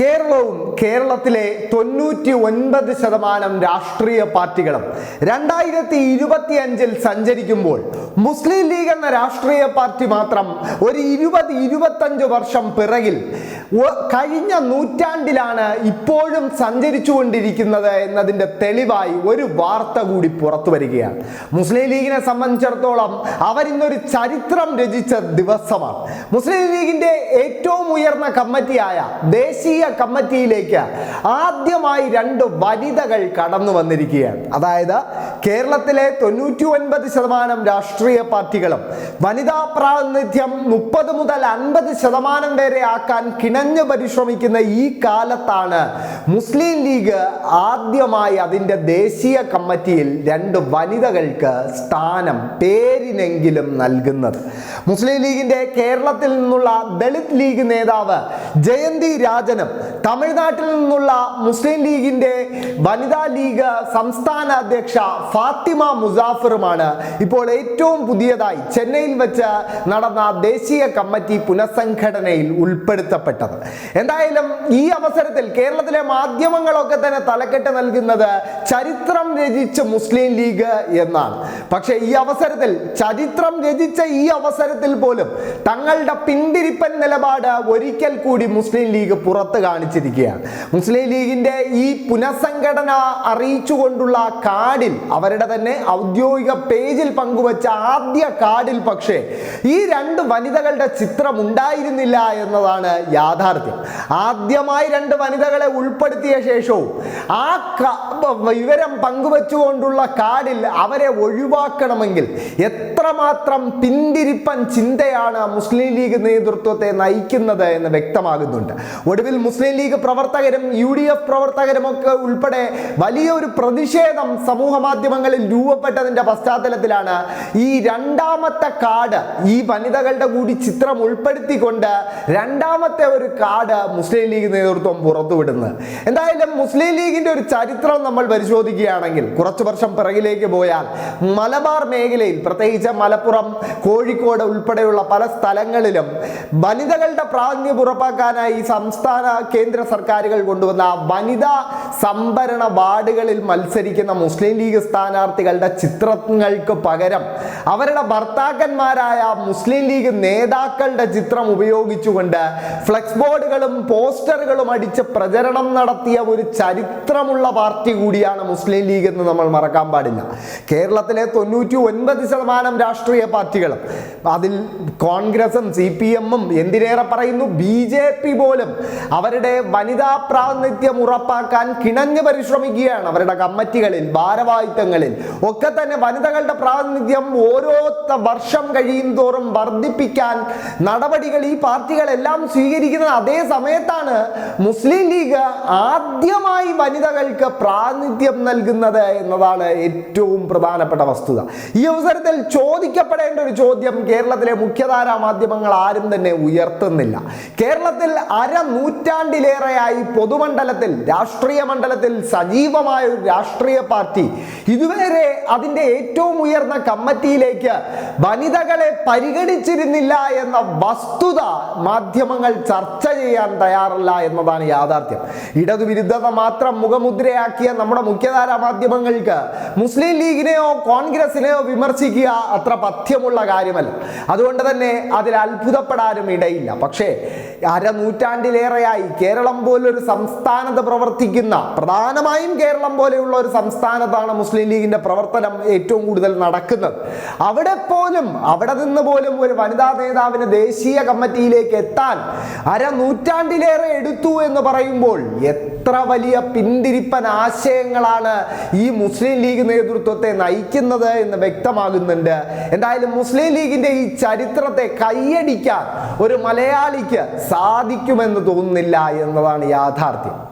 കേരളവും കേരളത്തിലെ തൊണ്ണൂറ്റി ഒൻപത് ശതമാനം രാഷ്ട്രീയ പാർട്ടികളും രണ്ടായിരത്തി ഇരുപത്തി അഞ്ചിൽ സഞ്ചരിക്കുമ്പോൾ മുസ്ലിം ലീഗ് എന്ന രാഷ്ട്രീയ പാർട്ടി മാത്രം ഒരു ഇരുപത് ഇരുപത്തഞ്ച് വർഷം പിറകിൽ കഴിഞ്ഞ നൂറ്റാണ്ടിലാണ് ഇപ്പോഴും സഞ്ചരിച്ചുകൊണ്ടിരിക്കുന്നത് എന്നതിന്റെ തെളിവായി ഒരു വാർത്ത കൂടി പുറത്തു വരികയാണ്. മുസ്ലിം ലീഗിനെ സംബന്ധിച്ചിടത്തോളം അവരിന്നൊരു ചരിത്രം രചിച്ച ദിവസമാണ്. മുസ്ലിം ലീഗിന്റെ ഏറ്റവും ഉയർന്ന കമ്മിറ്റിയായ ദേശീയ കമ്മിറ്റിയിലേക്ക് ആദ്യമായി രണ്ട് വനിതകൾ കടന്നു വന്നിരിക്കുകയാണ്. അതായത് കേരളത്തിലെ തൊണ്ണൂറ്റി ഒൻപത് ശതമാനം രാഷ്ട്രീയ പാർട്ടികളും വനിതാ പ്രാതിനിധ്യം മുപ്പത് മുതൽ അൻപത് ശതമാനം വരെ ആക്കാൻ കിണഞ്ഞു പരിശ്രമിക്കുന്ന ഈ കാലത്താണ് മുസ്ലിം ലീഗ് ആദ്യമായി അതിന്റെ ദേശീയ കമ്മിറ്റിയിൽ രണ്ട് വനിതകൾക്ക് സ്ഥാനം പേരിനെങ്കിലും നൽകുന്നത്. മുസ്ലിം ലീഗിന്റെ കേരളത്തിൽ നിന്നുള്ള ദളിത് ലീഗ് നേതാവ് ജയന്തി രാജനും തമിഴ്നാട്ടിൽ നിന്നുള്ള മുസ്ലിം ലീഗിന്റെ വനിതാ ലീഗ് സംസ്ഥാന അധ്യക്ഷ ഫാത്തിമ മുസാഫറുമാണ് ഇപ്പോൾ ഏറ്റവും പുതിയതായി ചെന്നൈയിൽ വെച്ച് നടന്ന ദേശീയ കമ്മിറ്റി പുനഃസംഘടനയിൽ ഉൾപ്പെടുത്തപ്പെട്ടത്. എന്തായാലും ഈ അവസരത്തിൽ കേരളത്തിലെ മാധ്യമങ്ങളൊക്കെ തന്നെ തലക്കെട്ട് നൽകുന്നത് ചരിത്രം രചിച്ച മുസ്ലിം ലീഗ് എന്നാണ്. പക്ഷേ ഈ അവസരത്തിൽ ചരിത്രം രചിച്ച ഈ അവസരത്തിൽ പോലും തങ്ങളുടെ പിന്തിരിപ്പൻ നിലപാട് ഒരിക്കൽ കൂടി മുസ്ലിം ലീഗ് പുറത്ത് കാണിച്ചിരിക്കുകയാണ്. മുസ്ലിം ലീഗിന്റെ ഈ പുനഃസംഘടന അറിയിച്ചുകൊണ്ടുള്ള കാർഡിൽ അവരുടെ തന്നെ ഔദ്യോഗിക പേജിൽ പങ്കുവച്ച ആദ്യ കാർഡിൽ പക്ഷേ ഈ രണ്ട് വനിതകളുടെ ചിത്രം ഉണ്ടായിരുന്നില്ല എന്നതാണ് യാഥാർത്ഥ്യം. ആദ്യമായി രണ്ട് വനിതകളെ ഉൾപ്പെടുത്തിയ ശേഷവും ആ വിവരം പങ്കുവച്ചുകൊണ്ടുള്ള കാർഡിൽ അവരെ ഒഴിവാക്കണമെങ്കിൽ എത്രമാത്രം പിന്തിരിപ്പൻ ചിന്തയാണ് മുസ്ലിം ലീഗ് നേതൃത്വത്തെ നയിക്കുന്നത് എന്ന് വ്യക്തമാകുന്നുണ്ട്. ഒടുവിൽ മുസ്ലിം ലീഗ് പ്രവർത്തകരും യു ഡി എഫ് പ്രവർത്തകരും ഒക്കെ ഉൾപ്പെടെ വലിയൊരു പ്രതിഷേധം സമൂഹ മാധ്യമങ്ങളിൽ രൂപപ്പെട്ടതിന്റെ പശ്ചാത്തലത്തിലാണ് ഈ രണ്ടാമത്തെ കാർഡ് ഈ വനിതകളുടെ കൂടി ചിത്രം ഉൾപ്പെടുത്തിക്കൊണ്ട് രണ്ടാമത്തെ ഒരു കാർഡ് മുസ്ലിം ലീഗ് നേതൃത്വം പുറത്തുവിടുന്നത് എന്തായാലും മുസ്ലിം ലീഗിന്റെ ഒരു ചരിത്രം നമ്മൾ പരിശോധിക്കുകയാണെങ്കിൽ കുറച്ചു വർഷം പിറകിലേക്ക് പോയാൽ മലബാർ മേഖലയിൽ പ്രത്യേകിച്ച് മലപ്പുറം കോഴിക്കോട് ഉൾപ്പെടെയുള്ള പല സ്ഥലങ്ങളിലും വനിതകളുടെ പ്രാതിനിധ്യം ഉറപ്പാക്കാനായി സംസ്ഥാന കേന്ദ്ര സർക്കാരുകൾ കൊണ്ടുവന്ന വനിതാ സംഭരണ വാർഡുകളിൽ മത്സരിക്കുന്ന മുസ്ലിം ലീഗ് സ്ഥാനാർത്ഥികളുടെ ചിത്രങ്ങൾക്ക് പകരം അവരുടെ ഭർത്താക്കന്മാരായ മുസ്ലിം ലീഗ് നേതാക്കളുടെ ചിത്രം ഉപയോഗിച്ചുകൊണ്ട് ഫ്ലെക്സ് ബോർഡുകളും പോസ്റ്ററുകളും അടിച്ച് പ്രചരണം നടത്തിയ ഒരു ചരിത്രമുള്ള പാർട്ടി കൂടിയാണ് മുസ്ലിം ലീഗ് എന്ന് നമ്മൾ മറക്കാൻ പാടില്ല. കേരളത്തിലെ തൊണ്ണൂറ്റി ഒൻപത് ശതമാനം രാഷ്ട്രീയ പാർട്ടികളും അതിൽ കോൺഗ്രസും സി പി എമ്മും എന്തിനേറെ പറയുന്നു? ബി ജെ പി പോലും അവരുടെ വനിതാ പ്രാതിനിധ്യം ഉറപ്പാക്കാൻ കിണഞ്ഞു പരിശ്രമിക്കുകയാണ്. അവരുടെ കമ്മിറ്റികളിൽ ഭാരവാഹിത്വങ്ങളിൽ ഒക്കെ തന്നെ വനിതകളുടെ പ്രാതിനിധ്യം ഓരോ വർഷം കഴിയും തോറും വർദ്ധിപ്പിക്കാൻ നടപടികൾ ഈ പാർട്ടികളെല്ലാം സ്വീകരിക്കുന്നത് അതേ സമയത്താണ് മുസ്ലിം ലീഗ് ആദ്യമായി വനിതകൾക്ക് പ്രാതിനിധ്യം നൽകുന്നത് എന്നതാണ് ഏറ്റവും പ്രധാനപ്പെട്ട വസ്തുത. ഈ അവസരത്തിൽ ചോദിക്കപ്പെടേണ്ട ഒരു ചോദ്യം കേരളത്തിലെ മുഖ്യധാരാ മാധ്യമങ്ങൾ ആരും തന്നെ ഉയർത്തുന്നില്ല. കേരളത്തിൽ അര നൂറ്റാണ്ടിലേറെയായി പൊതുമണ്ഡലത്തിൽ രാഷ്ട്രീയ മണ്ഡലത്തിൽ സജീവമായ ഒരു രാഷ്ട്രീയ പാർട്ടി. ഇതുവരെ അതിന്റെ ഏറ്റവും ഉയർന്ന കമ്മിറ്റിയിലേക്ക് വനിതകളെ പരിഗണിച്ചിരുന്നില്ല എന്ന വസ്തുത മാധ്യമങ്ങൾ ചർച്ച ചെയ്യാൻ തയ്യാറല്ല എന്നതാണ് യാഥാർത്ഥ്യം. ഇടതുവിരുദ്ധത മാത്രം മുഖമുദ്രയാക്കിയ നമ്മുടെ മുഖ്യധാരാ മാധ്യമങ്ങൾക്ക് മുസ്ലിം ലീഗിനെയോ കോൺഗ്രസിനെയോ വിമർശിക്കുക അത്ര പഥ്യമുള്ള കാര്യമല്ല. അതുകൊണ്ട് തന്നെ അതിൽ അത്ഭുതപ്പെടാനും ഇടയില്ല. പക്ഷേ അരനൂറ്റാണ്ടിലേറെയായി കേരളം പോലൊരു സംസ്ഥാനത്ത് പ്രവർത്തിക്കുന്ന പ്രധാനമായും കേരളം പോലെയുള്ള ഒരു സംസ്ഥാനത്താണ് മുസ്ലിം ലീഗിന്റെ പ്രവർത്തനം ഏറ്റവും കൂടുതൽ നടക്കുന്നത്. അവിടെ പോലും അവിടെ നിന്ന് പോലും ഒരു വനിതാ നേതാവിന് ദേശീയ കമ്മിറ്റിയിലേക്ക് എത്താൻ അരനൂറ്റാണ്ടിലേറെ എടുത്തു എന്ന് പറയുമ്പോൾ എത്ര വലിയ പിന്തിരിപ്പൻ ആശയങ്ങളാണ് ഈ മുസ്ലിം ലീഗ് നേതൃത്വത്തെ നയിക്കുന്നത് എന്ന് വ്യക്തമാകുന്നുണ്ട്. എന്തായാലും മുസ്ലിം ലീഗിന്റെ ഈ ചരിത്രത്തെ കൈയടിക്കാൻ ഒരു മലയാളിക്ക് സാധിക്കുമെന്ന് തോന്നുന്നില്ല എന്നതാണ് യാഥാർത്ഥ്യം.